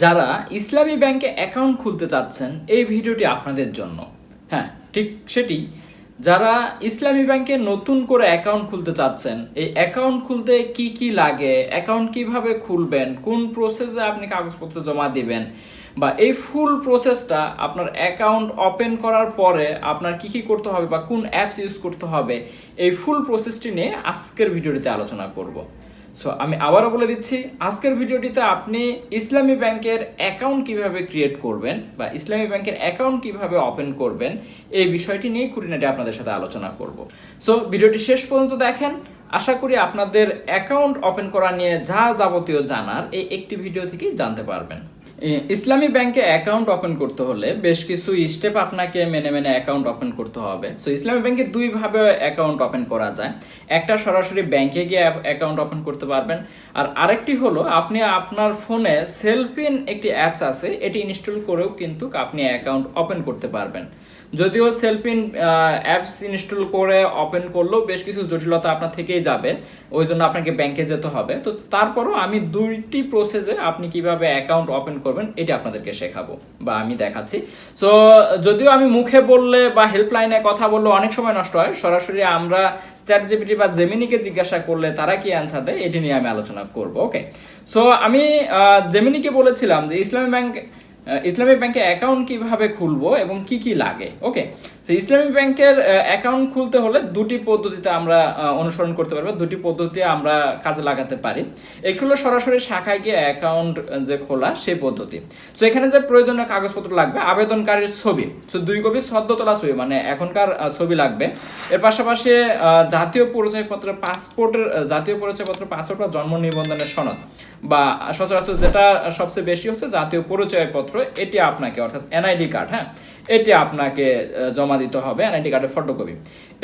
যারা ইসলামী ব্যাংকে অ্যাকাউন্ট খুলতে চাচ্ছেন, এই ভিডিওটি আপনাদের জন্য। হ্যাঁ ঠিক সেটি। যারা ইসলামী ব্যাংকে নতুন করে অ্যাকাউন্ট খুলতে চাচ্ছেন, এই অ্যাকাউন্ট খুলতে কি কি লাগে, অ্যাকাউন্ট কীভাবে খুলবেন, কোন প্রসেসে আপনি কাগজপত্র জমা দিবেন, বা এই ফুল প্রসেসটা আপনার অ্যাকাউন্ট ওপেন করার পরে আপনার কি কি করতে হবে, বা কোন অ্যাপস ইউজ করতে হবে, এই ফুল প্রসেসটি নিয়ে আজকের ভিডিওটিতে আলোচনা করব। সো আমি আবারও বলে দিচ্ছি, আজকের ভিডিওটিতে আপনি ইসলামী ব্যাংকের অ্যাকাউন্ট কীভাবে ক্রিয়েট করবেন বা ইসলামী ব্যাংকের অ্যাকাউন্ট কীভাবে ওপেন করবেন, এই বিষয়টি নিয়ে খুঁটিনাটি আপনাদের সাথে আলোচনা করব। সো ভিডিওটি শেষ পর্যন্ত দেখেন। আশা করি আপনাদের অ্যাকাউন্ট ওপেন করা নিয়ে যা যাবতীয় জানার এই একটি ভিডিও থেকেই জানতে পারবেন। ইসলামী ব্যাংকে অ্যাকাউন্ট ওপেন করতে হলে বেশ কিছু স্টেপ আপনাকে মেনে মেনে অ্যাকাউন্ট ওপেন করতে হবে। সো, ইসলামী ব্যাংকে দুইভাবে অ্যাকাউন্ট ওপেন করা যায়। একটা সরাসরি ব্যাংকে গিয়ে অ্যাকাউন্ট ওপেন করতে পারবেন। আর আরেকটি হলো, আপনি আপনার ফোনে সেলফিন একটি অ্যাপস আছে, এটি ইনস্টল করেও কিন্তু আপনি অ্যাকাউন্ট ওপেন করতে পারবেন। যদিও সেলফিন অ্যাপস ইনস্টল করে ওপেন করলেও বেশ কিছু জটিলতা আপনার থেকেই যাবে। ওই জন্য আপনাকে ব্যাংকে যেতে হবে। তো তারপরও আমি দুইটি প্রসেসে আপনি কীভাবে অ্যাকাউন্ট ওপেন করবেন, এটা আপনাদেরকে শেখাবো বা আমি দেখাচ্ছি। সো যদিও আমি মুখে বললে বা হেল্পলাইনে কথা বললে অনেক সময় নষ্ট হয়, সরাসরি আমরা চ্যাট জিপিটি বা জেমিনিকে জিজ্ঞাসা করলে তারা কি অ্যান্সার দেয়, এটি নিয়ে আমি আলোচনা করব ওকে সো আমি জেমিনিকে বলেছিলাম যে ইসলামী ব্যাংক ইসলামী ব্যাংকে অ্যাকাউন্ট কীভাবে খুলবো এবং কি কি লাগে? ওকে তো ইসলামী ব্যাংকের অ্যাকাউন্ট খুলতে হলে দুটি পদ্ধতিতে আমরা অনুসরণ করতে পারব। দুটি পদ্ধতি আমরা কাজে লাগাতে পারি। হলো সরাসরি শাখায় গিয়ে অ্যাকাউন্ট যে খোলা, সেই পদ্ধতি। তো এখানে যে প্রয়োজনীয় কাগজপত্র লাগবে, আবেদনকারীর ছবি। তো দুই কপি সদ্য তোলা ছবি মানে এখনকার ছবি লাগবে। এর পাশাপাশি জাতীয় পরিচয়পত্র, পাসপোর্টের জাতীয় পরিচয়পত্র, পাসপোর্ট বা জন্ম নিবন্ধনের সনদ। বা সচরাচর যেটা সবচেয়ে বেশি হচ্ছে জাতীয় পরিচয়পত্র, এটি আপনাকে, অর্থাৎ এনআইডি কার্ড হ্যাঁ? এটি আপনাকে জমা দিতে হবে এনআইডি কার্ডের ফটোকপি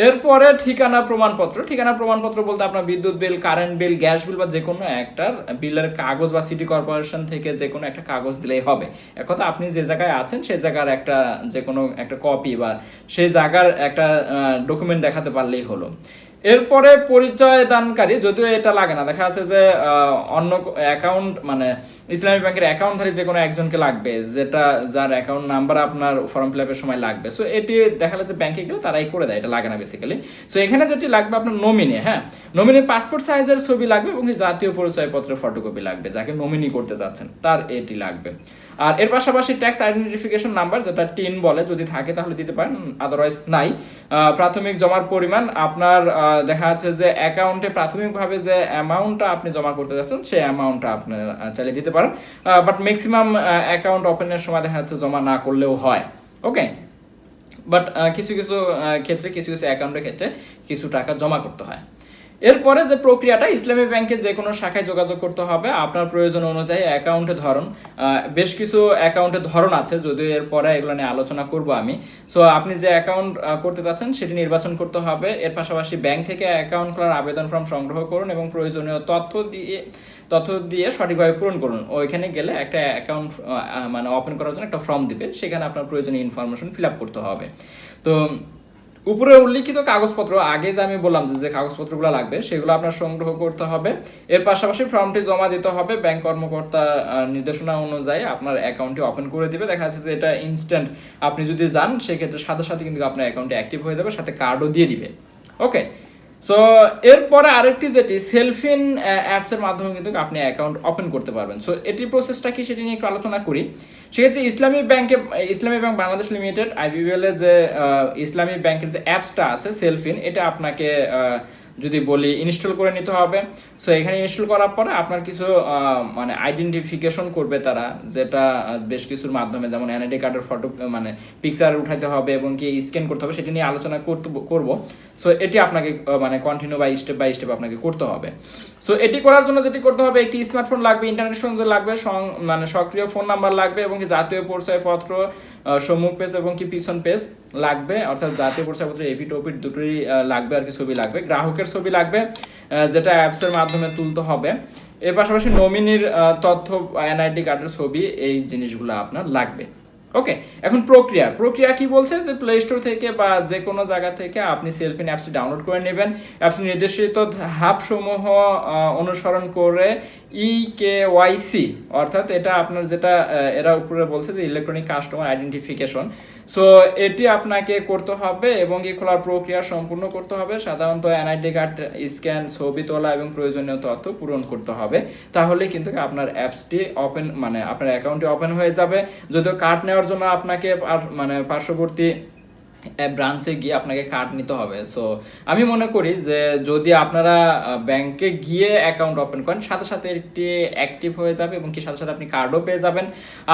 এরপরে ঠিকানা প্রমাণপত্র। ঠিকানা প্রমাণপত্র বলতে আপনার বিদ্যুৎ bill current bill gas bill বা যে কোনো একটার বিলের কাগজ বা সিটি কর্পোরেশন থেকে যে কোনো একটা কাগজ দিলেই হবে। একথা আপনি যে জায়গায় আছেন, সেই জায়গার একটা যে কোনো একটা কপি বা সেই জায়গার একটা ডকুমেন্ট দেখাতে পারলেই হলো। এরপরে পরিচয় দানকারী, যদিও এটা লাগে না, দেখা যাচ্ছে যে অন্য অ্যাকাউন্ট মানে ইসলামী ব্যাংকের অ্যাকাউন্টধারী যে কোনো একজনকে লাগবে যেটা যার অ্যাকাউন্ট নাম্বার আপনার ফর্ম ফিল আপের সময় লাগবে। সো এটি দেখা যাচ্ছে ব্যাংকে গেলে তারাই করে দেয় এটা লাগে না বেসিক্যালি সো এখানে যেটি লাগবে আপনার নমিনি হ্যাঁ? নমিনির পাসপোর্ট সাইজের ছবি লাগবে এবং জাতীয় পরিচয়পত্রের ফটোকপি লাগবে যাকে নমিনি করতে যাচ্ছেন তার এটি লাগবে। আর এর পাশাপাশি ট্যাক্স আইডেন্টিফিকেশন নাম্বার যেটা টিন বলে যদি থাকে তাহলে দিতে পারেন আদারওয়াইজ নাই। প্রাথমিক জমার পরিমাণ আপনার দেখা যাচ্ছে যে অ্যাকাউন্টে প্রাথমিকভাবে যে অ্যামাউন্টটা আপনি জমা করতে যাচ্ছেন সেই অ্যামাউন্টটা আপনি আহ, চাইলে দিতে পারেন। বাট ম্যাক্সিমাম অ্যাকাউন্ট ওপেনের সময় দেখা যাচ্ছে জমা না করলেও হয়। ওকে বাট কিছু কিছু ক্ষেত্রে, কিছু কিছু অ্যাকাউন্টের ক্ষেত্রে কিছু টাকা জমা করতে হয়। এরপরে যে প্রক্রিয়াটা, ইসলামী ব্যাংকে যে কোনো শাখায় যোগাযোগ করতে হবে। আপনার প্রয়োজন অনুযায়ী অ্যাকাউন্টের ধরন বেশ কিছু অ্যাকাউন্টের ধরন আছে, যদিও এরপরে এগুলো নিয়ে আলোচনা করব আমি। সো আপনি যে অ্যাকাউন্ট করতে চাচ্ছেন, সেটি নির্বাচন করতে হবে। এর পাশাপাশি ব্যাংক থেকে অ্যাকাউন্ট খোলার আবেদন ফর্ম সংগ্রহ করুন এবং প্রয়োজনীয় তথ্য দিয়ে তথ্য দিয়ে সঠিকভাবে পূরণ করুন। ওইখানে গেলে একটা অ্যাকাউন্ট মানে ওপেন করার জন্য একটা ফর্ম দিবে। সেখানে আপনার প্রয়োজনীয় ইনফরমেশন ফিল আপ করতে হবে। তো উপরে উল্লিখিত কাগজপত্র, আগে যে আমি বললাম যে যে কাগজপত্রগুলো লাগবে, সেগুলো আপনার সংগ্রহ করতে হবে। এর পাশাপাশি ফর্মটি জমা দিতে হবে। ব্যাংক কর্মকর্তা নির্দেশনা অনুযায়ী আপনার অ্যাকাউন্টটি ওপেন করে দিবে। দেখা যাচ্ছে যে এটা ইনস্ট্যান্ট আপনি যদি যান, সেক্ষেত্রে সাথে সাথে কিন্তু আপনার অ্যাকাউন্টটি অ্যাক্টিভ হয়ে যাবে, সাথে কার্ডও দিয়ে দিবে। ওকে সো এরপরে আরেকটি যেটি সেলফিন অ্যাপসের মাধ্যমে কিন্তু আপনি অ্যাকাউন্ট ওপেন করতে পারবেন। সো এটি প্রসেসটা কি সেটি নিয়ে একটু আলোচনা করি। সেক্ষেত্রে ইসলামী ব্যাংকে, ইসলামী ব্যাংক বাংলাদেশ লিমিটেড আইবিএল এর যে ইসলামী ব্যাংকের যে অ্যাপসটা আছে সেলফিন এটা আপনাকে যদি বলি ইনস্টল করে নিতে হবে। সো এখানে ইনস্টল করার পরে আপনার কিছু মানে আইডেন্টিফিকেশন করবে তারা যেটা বেশ কিছুর মাধ্যমে, যেমন এনআইডি কার্ডের ফটো মানে পিকচার উঠাইতে হবে এবং কি স্ক্যান করতে হবে, সেটা নিয়ে আলোচনা করতে, করব। সো এটি আপনাকে মানে continue by step by step আপনাকে করতে হবে। সো এটি করার জন্য যেটি করতে হবে, একটি স্মার্টফোন লাগবে ইন্টারনেট সংযোগ লাগবে মানে সক্রিয় ফোন নাম্বার লাগবে এবং জাতীয় পরিচয়পত্র সম্মুখ পেজ এবং কি পিছন পেজ লাগবে, অর্থাৎ জাতীয় পরিচয়পত্র এপি টপির দুটোই লাগবে আর কি ছবি লাগবে, গ্রাহকের ছবি লাগবে যেটা অ্যাপসের মাধ্যমে তুলতে হবে। এর পাশাপাশি নমিনির তথ্য এনআইডি কার্ডের ছবি, এই জিনিসগুলো আপনার লাগবে। ওকে এখন প্রক্রিয়া। প্রক্রিয়া কি বলছে? যে প্লে স্টোর থেকে বা যে কোনো জায়গা থেকে আপনি সেলফিন অ্যাপসটি ডাউনলোড করে নেবেন। অ্যাপস নির্দেশিত ধাপসমূহ অনুসরণ করে ই কে ওয়াইসি অর্থাৎ এটা আপনার যেটা এরা উপরে বলছে যে ইলেকট্রনিক কাস্টমার আইডেন্টিফিকেশন সো এটি আপনাকে করতে হবে এবং এই খোলার প্রক্রিয়া সম্পূর্ণ করতে হবে। সাধারণত এনআইডি কার্ড স্ক্যান ছবি তোলা এবং প্রয়োজনীয় তথ্য পূরণ করতে হবে। তাহলে কিন্তু আপনার অ্যাপসটি ওপেন মানে আপনার অ্যাকাউন্টটি ওপেন হয়ে যাবে। যদিও কার্ড নেওয়ার জন্য আপনাকে মানে পার্শ্ববর্তী ব্রাঞ্চে গিয়ে আপনাকে কার্ড নিতে হবে। সো আমি মনে করি যে যদি আপনারা ব্যাংকে গিয়ে অ্যাকাউন্ট ওপেন করেন, সাথে সাথে একটি অ্যাক্টিভ হয়ে যাবে এবং কি সাথে সাথে আপনি কার্ডও পেয়ে যাবেন।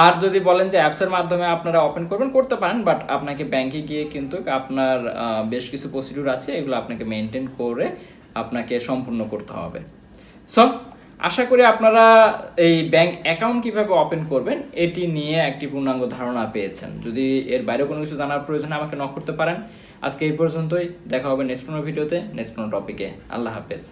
আর যদি বলেন যে অ্যাপসের মাধ্যমে আপনারা ওপেন করবেন, করতে পারেন বাট আপনাকে ব্যাংকে গিয়ে কিন্তু আপনার বেশ কিছু প্রসিডিউর আছে, এগুলো আপনাকে মেনটেন করে আপনাকে সম্পূর্ণ করতে হবে। সো আশা করি আপনারা এই ব্যাংক অ্যাকাউন্ট কীভাবে ওপেন করবেন, এটি নিয়ে একটি পূর্ণাঙ্গ ধারণা পেয়েছেন। যদি এর বাইরে কোনো কিছু জানার প্রয়োজন আমাকে নক করতে পারেন। আজকে এই পর্যন্তই, দেখা হবে নেক্সট কোনো ভিডিওতে নেক্সট কোনো টপিকে আল্লাহ হাফেজ।